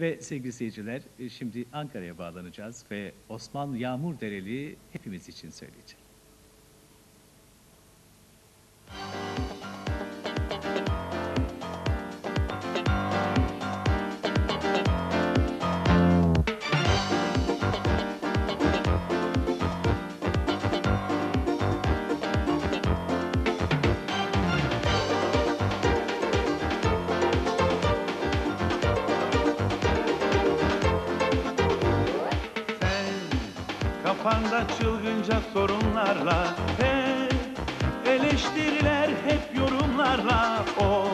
Ve sevgili seyirciler, e, şimdi Ankara'ya bağlanacağız ve Osman Yağmur Dereli hepimiz için söyleyecek. Kafanda çılgınca sorunlarla. Hep eleştiriler hep yorumlarla. O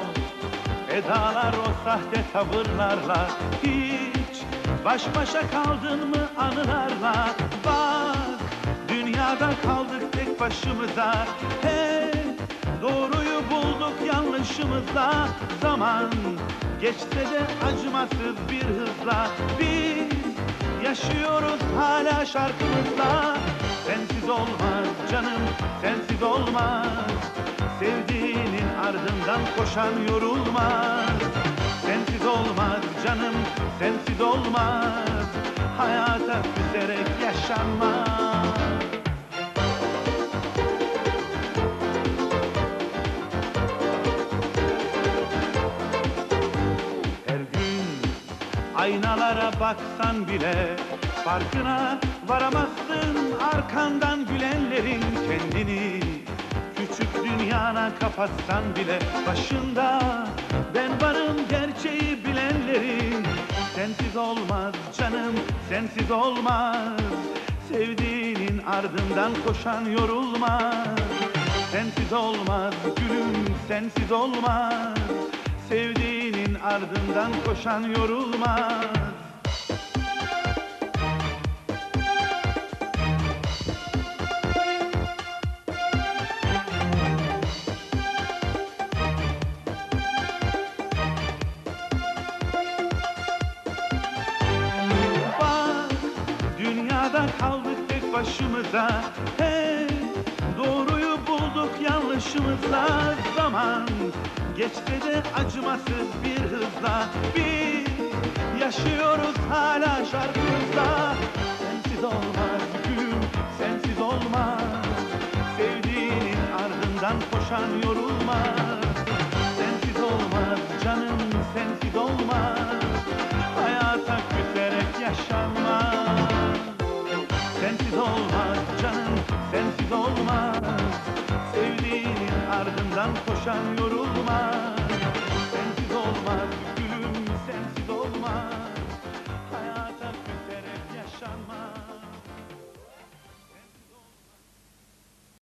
edalar o sahte tavırlarla. Hiç baş başa kaldın mı anılarla? Bak dünyada kaldık tek başımıza. Hep doğruyu bulduk yanlışımızla. Zaman geçse de acımasız bir hızla. Biz Yaşıyoruz hala şarkımızla. Sensiz olmaz canım sensiz olmaz. Sevdiğinin ardından koşan yorulmaz. Sensiz olmaz canım sensiz olmaz. Hayata küserek yaşanmaz aynalara baksan bile Farkına varamazsın. Arkandan gülenlerin kendini Küçük dünyana kapatsan bile başında Ben varım gerçeği bilenlerin. Sensiz olmaz canım sensiz olmaz. Sevdiğinin ardından koşan yorulmaz. Sensiz olmaz gülüm sensiz olmaz ardından koşan yorulmaz. Bak dünyada kaldık tek başımıza. Hey doğruyu bulduk yanlışımızla Zaman geçse de acımasız bir hızla. Biz yaşıyoruz hala şarkımızda. Sensiz olmaz gülüm sensiz olmaz. Sevdiğinin ardından koşan yorulmaz. Sensiz olmaz canım sensiz olmaz. Hayata küserek yaşanmaz. Sensiz olmaz canım